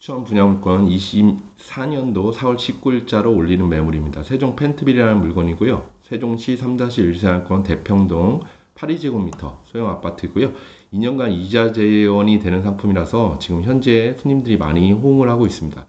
추천 분양권 24년도 4월 19일자로 올리는 매물입니다. 세종 펜트빌이라는 물건이고요. 세종시 3-1생활권 대평동 82제곱미터 소형 아파트고요. 2년간 이자 재원이 되는 상품이라서 지금 현재 손님들이 많이 호응을 하고 있습니다.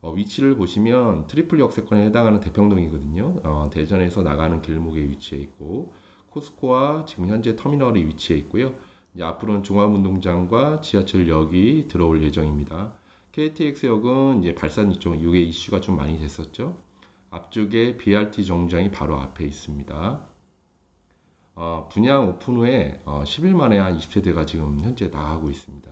어, 위치를 보시면 트리플 역세권에 해당하는 대평동이거든요. 어, 대전에서 나가는 길목에 위치해 있고 코스코와 지금 현재 터미널이 위치해 있고요. 앞으로는 종합운동장과 지하철역이 들어올 예정입니다. KTX역은 이제 발산 이쪽 이게 이슈가 좀 많이 됐었죠. 앞쪽에 BRT 정류장이 바로 앞에 있습니다. 어, 분양 오픈 후에 어, 10일 만에 한 20세대가 지금 현재 나가고 있습니다.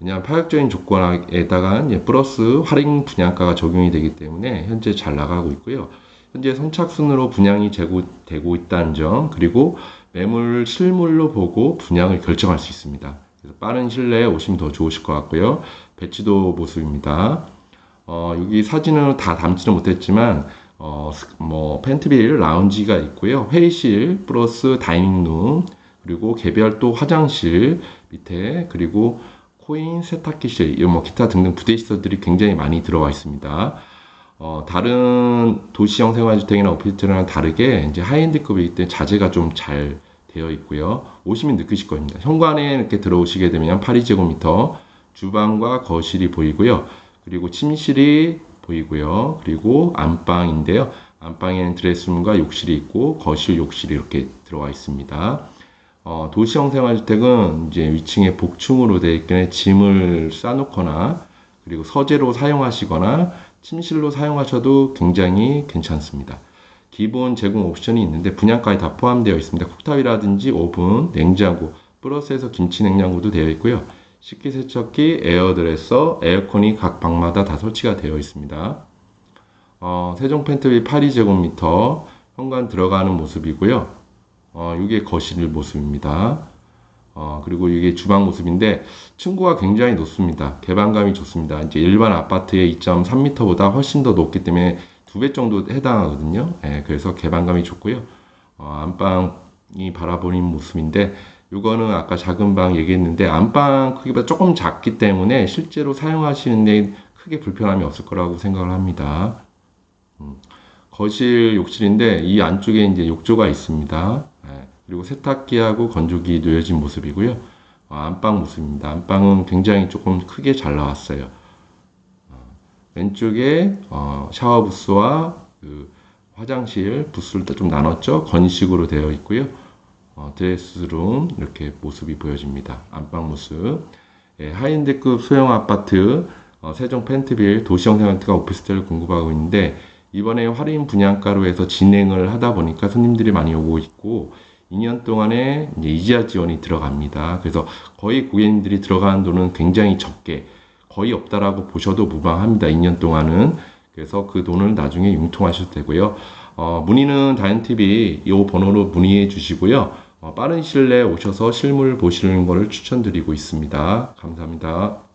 왜냐하면 파격적인 조건에다가 이제 플러스 할인 분양가가 적용이 되기 때문에 현재 잘 나가고 있고요. 현재 선착순으로 분양이 되고 있다는 점 그리고 매물 실물로 보고 분양을 결정할 수 있습니다. 그래서 빠른 시일 내에 오시면 더 좋으실 것 같고요. 배치도 모습입니다. 어, 여기 사진은 다 담지는 못했지만 어, 뭐 펜트빌 라운지가 있고요. 회의실 플러스 다이닝룸 그리고 개별 또 화장실 밑에 그리고 코인 세탁기실 뭐 기타 등등 부대 시설들이 굉장히 많이 들어와 있습니다. 어, 다른 도시형 생활주택이나 오피스텔이랑 다르게 이제 하이엔드급이기 때문에 자재가 좀 잘 되어 있고요. 오시면 느끼실 겁니다. 현관에 이렇게 들어오시게 되면 82제곱미터 주방과 거실이 보이고요. 그리고 침실이 보이고요. 그리고 안방인데요. 안방에는 드레스룸과 욕실이 있고 거실 욕실이 이렇게 들어와 있습니다. 어, 도시형 생활주택은 이제 위층에 복층으로 되어 있기에 짐을 싸놓거나 그리고 서재로 사용하시거나 침실로 사용하셔도 굉장히 괜찮습니다. 기본 제공 옵션이 있는데 분양가에 다 포함되어 있습니다. 쿡탑이라든지 오븐, 냉장고, 플러스에서 김치 냉장고도 되어 있고요. 식기세척기, 에어드레서, 에어컨이 각 방마다 다 설치가 되어 있습니다. 어, 세종 펜트비 82제곱미터 현관 들어가는 모습이고요. 어, 이게 거실 모습입니다. 어, 그리고 이게 주방 모습인데 층고가 굉장히 높습니다. 개방감이 좋습니다. 이제 일반 아파트의 2.3m보다 훨씬 더 높기 때문에 두 배 정도 해당하거든요. 예, 그래서 개방감이 좋고요. 어, 안방이 바라보는 모습인데 이거는 아까 작은 방 얘기했는데 안방 크기보다 조금 작기 때문에 실제로 사용하시는데 크게 불편함이 없을 거라고 생각을 합니다. 음, 거실 욕실인데 이 안쪽에 이제 욕조가 있습니다. 예, 그리고 세탁기하고 건조기 놓여진 모습이고요. 어, 안방 모습입니다. 안방은 굉장히 조금 크게 잘 나왔어요. 어, 왼쪽에 어, 샤워 부스와 그 화장실 부스를 좀 나눴죠. 건식으로 되어 있고요. 어, 드레스룸 이렇게 모습이 보여집니다. 안방 모습. 예, 하이엔드급 소형 아파트 어, 세종 펜트빌 도시형 생활트가 오피스텔을 공급하고 있는데 이번에 할인 분양가로 해서 진행을 하다 보니까 손님들이 많이 오고 있고 2년 동안에 이제 이자 지원이 들어갑니다. 그래서 거의 고객님들이 들어가는 돈은 굉장히 적게 거의 없다라고 보셔도 무방합니다. 2년 동안은 그래서 그 돈을 나중에 융통하셔도 되고요. 어, 문의는 다현TV 이 번호로 문의해 주시고요. 어, 빠른 시일 내에 오셔서 실물 보시는 것을 추천드리고 있습니다. 감사합니다.